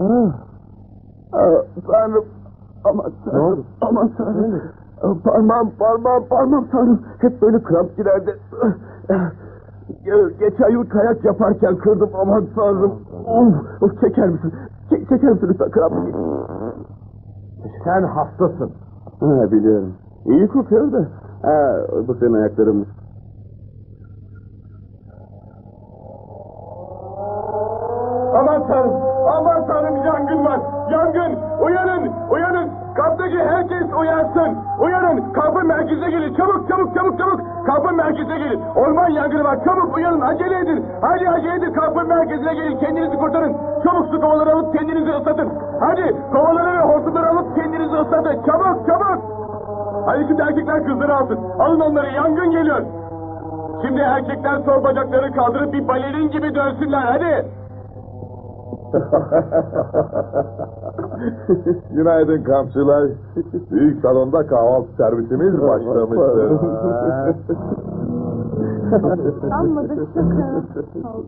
Ah. Ah, tanrım. Aman tanrım. oldu? Aman tanrım. Parmağım, parmağım, parmağım tanrım. Hep böyle kramp girerdi. Ge- Geçen yıl kayak yaparken kırdım aman tanrım. Of, of çeker misin? Çek, çeker misin lütfen kramp? Sen hastasın. Ha biliyorum. İyi kokuyor da. Ha, bu senin ayaklarınmış. Aman tanrım, aman tanrım yangın var. Yangın, uyanın, uyanın. Kamptaki herkes uyansın. Uyanın, kampın merkezine gelin. Çabuk, çabuk, çabuk, çabuk. Kampın merkezine gelin. Orman yangını var. Çabuk uyanın, acele edin. Hadi acele edin, kampın merkezine gelin. Kendinizi kurtarın. Çabuk su kovaları alıp kendinizi ıslatın. Hadi kovaları ve hortumları alıp kendinizi ıslatın. Çabuk, çabuk. Hadi şimdi erkekler kızları alsın. Alın onları, yangın geliyor. Şimdi erkekler sol bacakları kaldırıp bir balerin gibi dönsünler. Hadi. Günaydın kampçılar. Büyük salonda kahvaltı servisimiz başlamıştır. Da şaka.